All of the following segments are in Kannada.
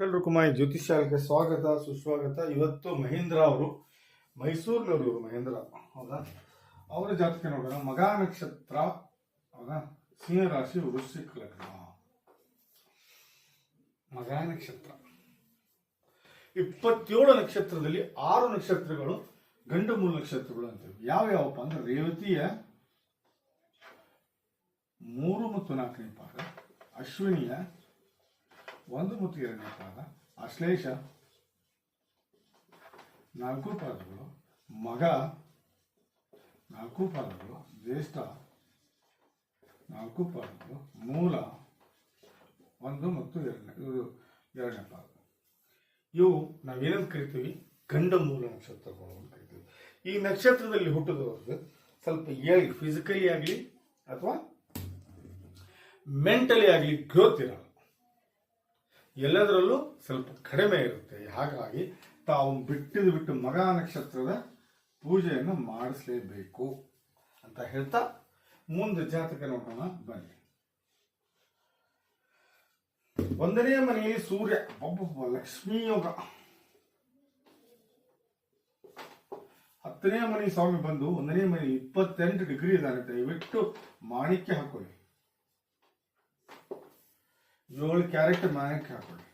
ಎಲ್ರಿಗೂ ಕುಮಾರಿ ಜ್ಯೋತಿಷ್ಯಾಲಯಕ್ಕೆ ಸ್ವಾಗತ, ಸುಸ್ವಾಗತ. ಇವತ್ತು ಮಹೇಂದ್ರ ಅವರು, ಮೈಸೂರಿನವರು ಇವರು ಮಹೇಂದ್ರ. ಹೌದಾ? ಅವರ ಜಾತಕ ನೋಡೋಣ. ಮಗ ನಕ್ಷತ್ರ, ಹೌದಾ? ಸಿಂಹ ರಾಶಿ, ವೃಶ್ಚಿಕ ಲಗ್ನ. ಮಗ ನಕ್ಷತ್ರ. ಇಪ್ಪತ್ತೇಳು ನಕ್ಷತ್ರದಲ್ಲಿ ಆರು ನಕ್ಷತ್ರಗಳು, ಗಂಡು ಮೂಲ ನಕ್ಷತ್ರಗಳು ಅಂತೇವೆ ಯಾವ ಯಾವಪ್ಪ ಅಂದ್ರೆ ರೇವತಿಯ ಮೂರು ಮತ್ತು ನಾಲ್ಕನೇ ಪಾದ, ಅಶ್ವಿನಿಯ ಒಂದು ಮತ್ತು ಎರಡನೇ ಪಾದ ಅಶ್ಲೇಷ ನಾಲ್ಕು ಪಾದಗಳು. ಮಗ. ನಾಲ್ಕು ಪಾದಗಳು. ಜ್ಯೇಷ್ಠ. ನಾಲ್ಕು ಪಾದಗಳು. ಮೂಲ. ಒಂದು ಮತ್ತು ಎರಡನೇ. ಇವರು ಎರಡನೇ ಪಾದ. ಇವು ನಾವೇನಂತ ಕರಿತೀವಿ? ಗಂಡ ಮೂಲ ನಕ್ಷತ್ರಗಳು ಅಂತ ಕರಿತೀವಿ. ಈ ನಕ್ಷತ್ರದಲ್ಲಿ ಹುಟ್ಟಿದವ್ರಿಗೆ ಸ್ವಲ್ಪ ಏಳಿ ಫಿಸಿಕಲಿ ಆಗಲಿ ಅಥವಾ ಮೆಂಟಲಿ ಆಗಲಿ ಗ್ರೋತ್ ಇರಲ್ಲ. ಎಲ್ಲದರಲ್ಲೂ ಸ್ವಲ್ಪ ಕಡಿಮೆ ಇರುತ್ತೆ. ಹಾಗಾಗಿ ತಾವು ಬಿಟ್ಟಿದ್ದು ಬಿಟ್ಟು ಮಗ ನಕ್ಷತ್ರದ ಪೂಜೆಯನ್ನು ಮಾಡಿಸಲೇಬೇಕು ಅಂತ ಹೇಳ್ತಾ ಮುಂದೆ ಜಾತಕ ನೋಡೋಣ ಬನ್ನಿ. ಒಂದನೇ ಮನೆಯಲ್ಲಿ ಸೂರ್ಯ. ಒಬ್ಬೊಬ್ಬ ಲಕ್ಷ್ಮೀ ಯೋಗ. ಹತ್ತನೇ ಮನೆ ಸ್ವಾಮಿ ಬಂದು ಒಂದನೇ ಮನೆ ಇಪ್ಪತ್ತೆಂಟು ಡಿಗ್ರಿ ಇದ್ದಾರೆ ದಯವಿಟ್ಟು ಮಾಣಿಕ್ಯ ಹಾಕೊಳ್ಳಿ. ಏಳು ಕ್ಯಾರೆಟ್ ಮಾಣಿಕ್ಯ ಹಾಕೊಳ್ಳಿ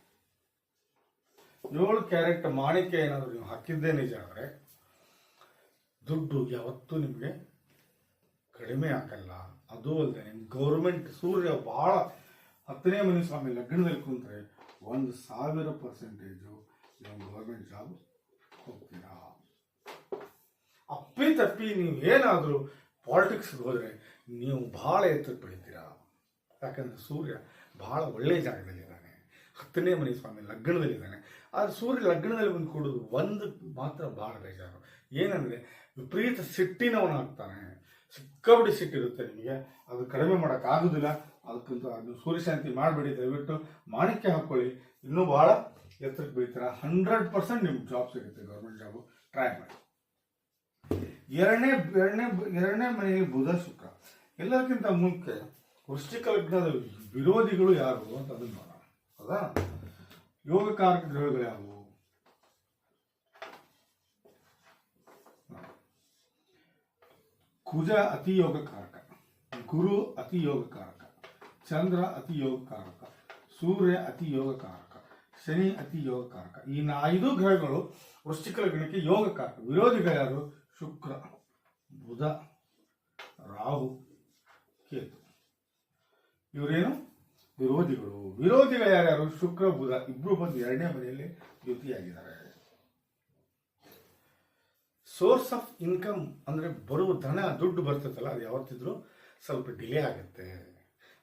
ಏಳು ಕ್ಯಾರೆಟ್ ಮಾಣಿಕ್ಯ ಏನಾದರೂ ನೀವು ಹಾಕಿದ್ದೇ ನಿಜ ಆದರೆ ದುಡ್ಡು ಯಾವತ್ತೂ ನಿಮಗೆ ಕಡಿಮೆ ಆಗಲ್ಲ ಅದು ಅಲ್ಲದೆ ನಿಮ್ಮ ಗೌರ್ಮೆಂಟ್ ಸೂರ್ಯ ಬಹಳ ಹತ್ತನೇ ಮನೆ ಸ್ವಾಮಿ ಲಗ್ನದಲ್ಲಿ ಕುಂತ್ರೆ ಒಂದು ಸಾವಿರ ಪರ್ಸೆಂಟೇಜು ನೀವು ಗೌರ್ಮೆಂಟ್ ಜಾಬ್ ಹೋಗ್ತೀರಾ ಅಪ್ಪಿ ತಪ್ಪಿ ನೀವು ಏನಾದರೂ ಪಾಲಿಟಿಕ್ಸ್ಗೆ ಹೋದರೆ ನೀವು ಭಾಳ ಎತ್ತರ ಬೆಳಿತೀರಾ? ಯಾಕಂದ್ರೆ ಸೂರ್ಯ ಬಹಳ ಒಳ್ಳೆಯ ಜಾಗದಲ್ಲಿದ್ದಾನೆ. ಹತ್ತನೇ ಮನೆ ಸ್ವಾಮಿ ಲಗ್ನದಲ್ಲಿದ್ದಾನೆ. ಆದರೆ ಸೂರ್ಯ ಲಗ್ನದಲ್ಲಿ ಬಂದು ಕೊಡೋದು ಒಂದು ಮಾತ್ರ ಭಾಳ ಬೇಜಾರು. ಏನಂದರೆ ವಿಪರೀತ ಸಿಟ್ಟಿನವನಾಗ್ತಾನೆ. ಸಿಕ್ಕಾಬಿಡಿ ಸಿಟ್ಟಿರುತ್ತೆ ನಿಮಗೆ. ಅದು ಕಡಿಮೆ ಮಾಡೋಕ್ಕಾಗೋದಿಲ್ಲ ಅದಕ್ಕಂತ ಅದು ಸೂರ್ಯಶಾಂತಿ ಮಾಡಬೇಡಿ, ದಯವಿಟ್ಟು ಮಾಣಿಕ್ಯ ಹಾಕ್ಕೊಳ್ಳಿ ಇನ್ನೂ ಭಾಳ ಎತ್ತರಕ್ಕೆ ಬೀಳ್ತೀರ? ಹಂಡ್ರೆಡ್ ಪರ್ಸೆಂಟ್ ನಿಮ್ಗೆ ಜಾಬ್ ಸಿಗುತ್ತೆ ಗೌರ್ಮೆಂಟ್ ಜಾಬು ಟ್ರೈ ಮಾಡಿ. ಎರಡನೇ ಎರಡನೇ ಎರಡನೇ ಮನೆಯಲ್ಲಿ ಬುಧ ಶುಕ್ರ. ಎಲ್ಲಕ್ಕಿಂತ ಮುಖ್ಯ ವೃಶ್ಚಿಕ ಲಗ್ನದ ವಿರೋಧಿಗಳು ಯಾರು ಅಂತ ಅದನ್ನ ನೋಡೋಣ. ಹೌದಾ? ಯೋಗಕಾರಕ ಗ್ರಹಗಳು ಯಾವುವು ಕುಜ ಅತಿ ಯೋಗಕಾರಕ ಗುರು ಅತಿ ಯೋಗಕಾರಕ ಚಂದ್ರ ಅತಿ ಯೋಗಕಾರಕ ಸೂರ್ಯ ಅತಿ ಯೋಗಕಾರಕ ಶನಿ ಅತಿ ಯೋಗಕಾರಕ ಈ ನಾ- ಐದು ಗ್ರಹಗಳು ವೃಶ್ಚಿಕ ಲಗ್ನಕ್ಕೆ ಯೋಗಕಾರಕ. ವಿರೋಧಿಗಳು ಯಾರು? ಶುಕ್ರ, ಬುಧ, ರಾಹು, ಕೇತು. ಇವರೇನು? ವಿರೋಧಿಗಳು. ವಿರೋಧಿಗಳು ಯಾರ್ಯಾರು? ಶುಕ್ರ, ಬುಧ. ಇಬ್ರು ಬಂದು ಎರಡನೇ ಮನೆಯಲ್ಲಿ ಯುತಿಯಾಗಿದ್ದಾರೆ ಸೋರ್ಸ್ ಆಫ್ ಇನ್ಕಮ್ ಅಂದ್ರೆ ಬರುವ ಧನ, ದುಡ್ಡು ಬರ್ತೈತಲ್ಲ ಅದು ಯಾವತ್ತಿದ್ರು ಸ್ವಲ್ಪ ಡಿಲೇ ಆಗುತ್ತೆ.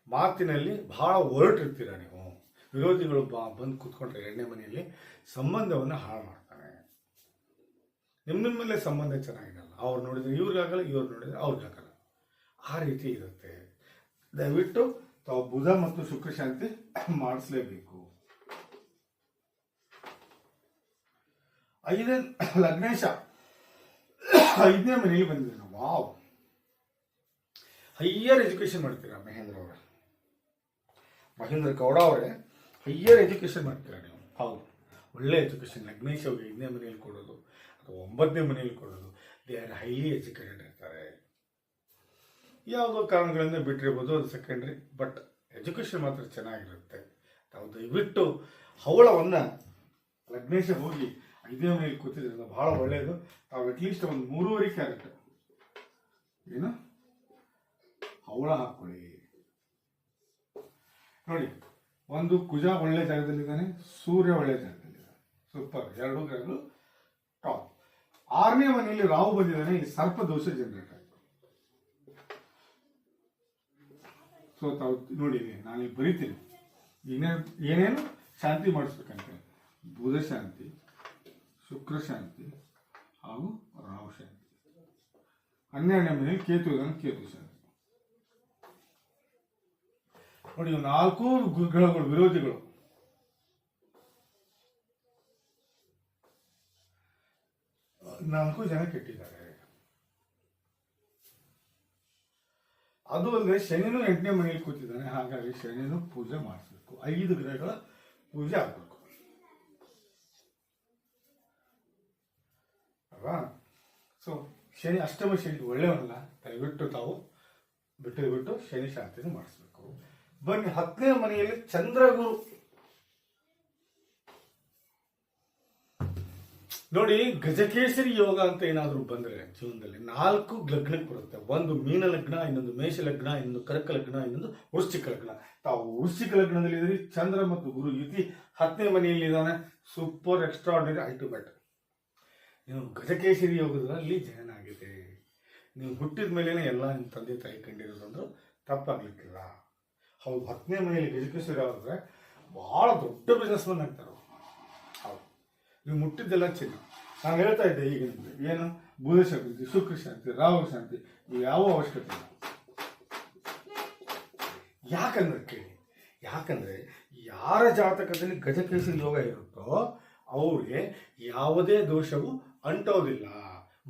ಮಾತಿನಲ್ಲಿ ಬಹಳ ಹೊರಟಿರ್ತೀರ ನೀವು. ವಿರೋಧಿಗಳು ಬಂದು ಕೂತ್ಕೊಂಡ್ರೆ ಎರಡನೇ ಮನೆಯಲ್ಲಿ ಸಂಬಂಧವನ್ನು ಹಾಳು ಮಾಡ್ತಾನೆ ನಿಮ್ಮ ನಿಮ್ಮಲ್ಲೇ ಮೇಲೆ ಸಂಬಂಧ ಚೆನ್ನಾಗಿರಲ್ಲ. ಅವ್ರು ನೋಡಿದ್ರೆ ಇವ್ರಿಗಾಗಲ್ಲ, ಇವ್ರು ನೋಡಿದ್ರೆ ಅವ್ರಿಗಾಗಲ್ಲ. ಆ ರೀತಿ ಇರುತ್ತೆ. ದಯವಿಟ್ಟು ತಾವು ಬುಧ ಮತ್ತು ಶುಕ್ರ ಶಾಂತಿ ಮಾಡಿಸ್ಲೇಬೇಕು. ಐದನೇ ಲಗ್ನೇಶ ಐದನೇ ಮನೆಯಲ್ಲಿ ಬಂದಿದ್ದೀರ ವಾವ್. ಹೈಯರ್ ಎಜುಕೇಶನ್ ಮಾಡ್ತೀರಾ ಮಹೇಂದ್ರ ಅವರೇ? ಮಹೇಂದ್ರ ಗೌಡ ಅವರೇ, ಹೈಯರ್ ಎಜುಕೇಶನ್ ಮಾಡ್ತೀರಾ ನೀವು? ಹೌದು. ಒಳ್ಳೆ ಎಜುಕೇಶನ್ ಲಗ್ನೇಶ್ ಅವ್ರಿಗೆ ಐದನೇ ಮನೆಯಲ್ಲಿ ಕೊಡೋದು, ಅಥವಾ ಒಂಬತ್ತನೇ ಮನೆಯಲ್ಲಿ ಕೊಡೋದು. They are highly educated. ಯಾವುದೋ ಕಾರಣಗಳಿಂದ ಬಿಟ್ಟಿರ್ಬೋದು ಅದು ಸೆಕೆಂಡ್ರಿ ಬಟ್ ಎಜುಕೇಶನ್ ಮಾತ್ರ ಚೆನ್ನಾಗಿರುತ್ತೆ. ತಾವು ದಯವಿಟ್ಟು ಹವಳವನ್ನು ಲಗ್ನೇಶ ಹೋಗಿ ಐದನೇ ಮನೆಯಲ್ಲಿ ಕೂತಿದ್ರಿಂದ ಭಾಳ ಒಳ್ಳೆಯದು ತಾವು ಅಟ್ಲೀಸ್ಟ್ ಒಂದು ಮೂರುವರೆ ಕ್ಯಾರೆಟ್. ಏನು? ಹವಳ ಹಾಕ್ಕೊಳ್ಳಿ. ನೋಡಿ, ಒಂದು ಕುಜ ಒಳ್ಳೆ ಜಾಗದಲ್ಲಿದ್ದಾನೆ, ಸೂರ್ಯ ಒಳ್ಳೆ ಜಾಗದಲ್ಲಿದ್ದಾನೆ. ಸೂಪರ್ ಎರಡು ಗ್ರಹಗಳು ಟಾಪ್ ಆರನೇ ಮನೆಯಲ್ಲಿ ರಾಹು ಬಂದಿದ್ದಾನೆ, ಈ ಸರ್ಪ ದೋಷ ಜನರೇಟ್ ಆಯಿತು ಸೊ ತಾವು ನೋಡಿ, ನಾನು ಈಗ ಬರಿತೀನಿ. ಏನೇ ಏನೇನು ಶಾಂತಿ ಮಾಡಿಸ್ಬೇಕಂತೆ? ಬುಧ ಶಾಂತಿ, ಶುಕ್ರ ಶಾಂತಿ, ಹಾಗೂ ರಾಹು ಶಾಂತಿ. ಹನ್ನೆರಡನೇ ಮನೆಯಲ್ಲಿ ಕೇತು ಕೇತು ಶಾಂತಿ. ನೋಡಿ ಇವು ನಾಲ್ಕು ಗ್ರಹಗಳು, ವಿರೋಧಿಗಳು. ನಾಲ್ಕು ಜನ ಕೆಟ್ಟಿದ್ದಾರೆ. ಅದು ಅಲ್ಲದೆ ಶನಿನೂ ಎಂಟನೇ ಮನೆಯಲ್ಲಿ ಕೂತಿದ್ದಾನೆ, ಹಾಗಾಗಿ ಶನಿನೂ ಪೂಜೆ ಮಾಡಿಸ್ಬೇಕು. ಐದು ಗ್ರಹಗಳ ಪೂಜೆ ಆಗಬೇಕು. ಅಲ್ವಾ? ಸೊ ಶನಿ, ಅಷ್ಟಮ ಶನಿ ಒಳ್ಳೆಯವನಲ್ಲ. ದಯವಿಟ್ಟು ತಾವು ಬಿಟ್ಟು ಬಿಟ್ಟು ಶನಿ ಶಾಂತಿನೂ ಮಾಡಿಸ್ಬೇಕು. ಬನ್ನಿ, ಹತ್ತನೇ ಮನೆಯಲ್ಲಿ ಚಂದ್ರಗುರು. ನೋಡಿ, ಗಜಕೇಸರಿ ಯೋಗ ಅಂತ ಏನಾದರೂ ಬಂದರೆ ಜೀವನದಲ್ಲಿ ನಾಲ್ಕು ಲಗ್ನಕ್ಕೆ ಬರುತ್ತೆ. ಒಂದು ಮೀನ ಲಗ್ನ, ಇನ್ನೊಂದು ಮೇಷ ಲಗ್ನ, ಇನ್ನೊಂದು ಕರ್ಕ ಲಗ್ನ, ಇನ್ನೊಂದು ವೃಶ್ಚಿಕ ಲಗ್ನ. ತಾವು ವೃಶ್ಚಿಕ ಲಗ್ನದಲ್ಲಿ ಇದ್ರಿ ಚಂದ್ರ ಮತ್ತು ಗುರು ಯುತಿ ಹತ್ತನೇ ಮನೆಯಲ್ಲಿ ಇದ್ದಾನೆ. ಸೂಪರ್ ಎಕ್ಸ್ಟ್ರಾರ್ಡಿನರಿ ಅಲ್ಟಿಮೇಟ್ ನೀವು ಗಜಕೇಸರಿ ಯೋಗದಲ್ಲಿ ಜಯನಾಗಿದೆ. ಆಗಿದೆ ನೀವು ಹುಟ್ಟಿದ ಮೇಲೇ ಎಲ್ಲ ನಿಮ್ಮ ತಂದೆ ತಾಯಿ ಕಂಡಿರೋದಂದ್ರು ತಪ್ಪಾಗ್ಲಿಕ್ಕಿಲ್ಲ. ಹೌದು, ಹತ್ತನೇ ಮನೆಯಲ್ಲಿ ಗಜಕೇಸರಿ ಆದರೆ ಬಹಳ ದೊಡ್ಡ ಬಿಸ್ನೆಸ್ ಮನ್ ಆಗ್ತಾರೆ ನೀವು ಮುಟ್ಟಿದ್ದೆಲ್ಲ ಚಿನ್ನ. ನಾನು ಹೇಳ್ತಾ ಇದ್ದೆ ಈಗ ಏನು? ಬುಧ ಶಾಂತಿ ಶುಕ್ರ ಶಾಂತಿ ರಾಹು ಶಾಂತಿ ಯಾವ ಅವಶ್ಯಕತೆ? ಇಲ್ಲ ಯಾಕಂದ್ರೆ ಕೇಳಿ, ಯಾಕಂದ್ರೆ ಯಾರ ಜಾತಕದಲ್ಲಿ ಗಜಕೇಸರಿ ಯೋಗ ಇರುತ್ತೋ ಅವ್ರಿಗೆ ಯಾವುದೇ ದೋಷವು ಅಂಟೋದಿಲ್ಲ,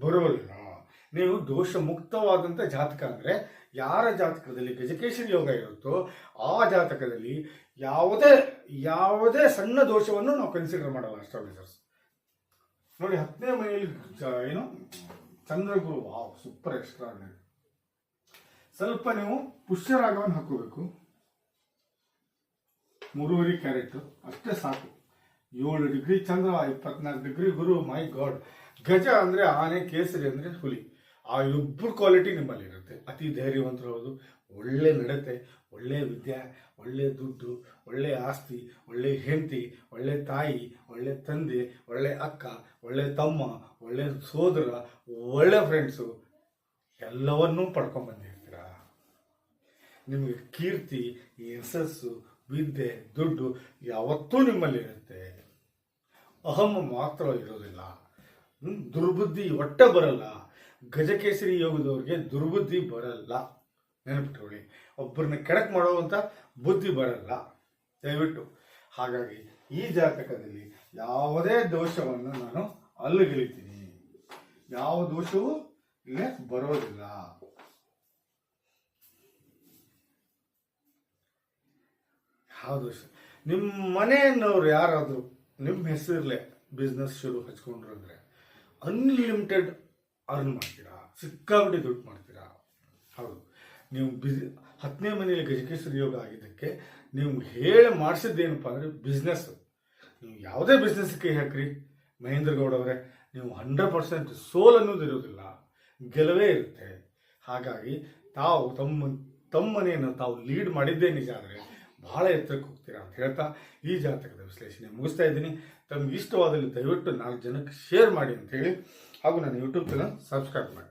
ಬರೋದಿಲ್ಲ. ನೀವು ದೋಷ ಮುಕ್ತವಾದಂಥ ಜಾತಕ ಅಂದರೆ ಯಾರ ಜಾತಕದಲ್ಲಿ ಗಜಕೇಶನ್ ಯೋಗ ಇರುತ್ತೋ ಆ ಜಾತಕದಲ್ಲಿ ಯಾವುದೇ ಯಾವುದೇ ಸಣ್ಣ ದೋಷವನ್ನು ನಾವು ಕನ್ಸಿಡರ್ ಮಾಡಲ್ಲ ಅಸ್ಟ್ರಾಲಜರ್ಸ್ ನೋಡಿ, ಹತ್ತನೇ ಮೈಲಿ ಏನು? ಚಂದ್ರಗುರು. ವಾವ್ ಸೂಪರ್ ಎಕ್ಸ್ಟ್ರಾ ಸ್ವಲ್ಪ ನೀವು ಪುಷ್ಯರಾಗವನ್ನು ಹಾಕೋಬೇಕು. ಮೂರುವರೆ ಕ್ಯಾರೆಟ್ ಅಷ್ಟೇ ಸಾಕು. ಏಳು ಡಿಗ್ರಿ ಚಂದ್ರ, ಇಪ್ಪತ್ನಾಲ್ಕು ಡಿಗ್ರಿ ಗುರು ಮೈ ಗಾಡ್ ಗಜ ಅಂದ್ರೆ ಆನೆ, ಕೇಸರಿ ಅಂದ್ರೆ ಹುಲಿ. ಆ ಇಬ್ಬರು ಕ್ವಾಲಿಟಿ ನಿಮ್ಮಲ್ಲಿ ಇರುತ್ತೆ. ಅತಿ ಧೈರ್ಯವಂತರು ಹೌದು. ಒಳ್ಳೆ ನಡತೆ, ಒಳ್ಳೆ ವಿದ್ಯೆ, ಒಳ್ಳೆ ದುಡ್ಡು, ಒಳ್ಳೆ ಆಸ್ತಿ, ಒಳ್ಳೆ ಹೆಂಡತಿ, ಒಳ್ಳೆ ತಾಯಿ, ಒಳ್ಳೆ ತಂದೆ, ಒಳ್ಳೆ ಅಕ್ಕ, ಒಳ್ಳೆ ತಮ್ಮ, ಒಳ್ಳೆ ಸೋದರ, ಒಳ್ಳೆ ಫ್ರೆಂಡ್ಸು ಎಲ್ಲವನ್ನೂ ಪಡ್ಕೊಂಡ್ಬಂದಿರ್ತೀರ ನಿಮಗೆ ಕೀರ್ತಿ, ಯಶಸ್ಸು, ವಿದ್ಯೆ, ದುಡ್ಡು ಯಾವತ್ತೂ ನಿಮ್ಮಲ್ಲಿರುತ್ತೆ ಅಹಂ ಮಾತ್ರ ಇರೋದಿಲ್ಲ. ದುರ್ಬುದ್ಧಿ ಒಟ್ಟೆ ಬರಲ್ಲ. ಗಜಕೇಸರಿ ಯೋಗದವ್ರಿಗೆ ದುರ್ಬುದ್ಧಿ ಬರಲ್ಲ. ನೆನಪಿಟ್ಕೊಳ್ಳಿ. ಒಬ್ಬರನ್ನ ಕೆಡಕ್ ಮಾಡುವಂಥ ಬುದ್ಧಿ ಬರಲ್ಲ. ದಯವಿಟ್ಟು. ಹಾಗಾಗಿ ಈ ಜಾತಕದಲ್ಲಿ ಯಾವುದೇ ದೋಷವನ್ನು ನಾನು ಅಲ್ಲುಗಿಳಿತೀನಿ. ಯಾವ ದೋಷವೂ ಇಲ್ಲೇ ಬರೋದಿಲ್ಲ. ಯಾವ ದೋಷ? ನಿಮ್ಮ ಮನೆಯನ್ನವ್ರು ಯಾರಾದರೂ ನಿಮ್ಮ ಹೆಸರಲ್ಲೇ ಬಿಸ್ನೆಸ್ ಶುರು ಅಂದರೆ ಅನ್ಲಿಮಿಟೆಡ್ ಅರ್ನ್ ಮಾಡ್ತೀರಾ? ಸಿಕ್ಕಾಬಿಟ್ಟು ದುಡ್ಡು ಮಾಡ್ತೀರಾ? ಹೌದು. ನೀವು ಬಿಸ್, ಹತ್ತನೇ ಮನೆಯಲ್ಲಿ ಗಜಕೇಶ್ವರ ಯೋಗ ಆಗಿದ್ದಕ್ಕೆ ನೀವು ಹೇಳಿ ಮಾಡಿಸಿದ್ದೇನಪ್ಪ ಅಂದರೆ ಬಿಸ್ನೆಸ್ ನೀವು ಯಾವುದೇ ಬಿಸ್ನೆಸ್ಗೆ ಹಾಕ್ರಿ. ಮಹೇಂದ್ರ ಗೌಡ ಅವರೇ, ನೀವು ಹಂಡ್ರೆಡ್ ಪರ್ಸೆಂಟ್ ಸೋಲ್ ಅನ್ನೋದು ಇರೋದಿಲ್ಲ ಗೆಲುವೇ ಇರುತ್ತೆ. ಹಾಗಾಗಿ ತಾವು ತಮ್ಮ ತಮ್ಮ ಮನೆಯನ್ನು ತಾವು ಲೀಡ್ ಮಾಡಿದ್ದೇ ನಿಜ ಆದರೆ ಬಹಳ ಎತ್ತರಕ್ಕೆ ಹೋಗ್ತೀರಾ ಅಂತ ಹೇಳ್ತಾ ಈ ಜಾತಕದ ವಿಶ್ಲೇಷಣೆ ಮುಗಿಸ್ತಾ ಇದ್ದೀನಿ. ತಮ್ಗೆ ಇಷ್ಟವಾದಲ್ಲಿ ದಯವಿಟ್ಟು ನಾಲ್ಕು ಜನಕ್ಕೆ ಶೇರ್ ಮಾಡಿ ಅಂತ ಹೇಳಿ ಹಾಗೂ ನನ್ನ ಯೂಟ್ಯೂಬ್ ಚಾನಲ್ ಸಬ್ಸ್ಕ್ರೈಬ್ ಮಾಡಿ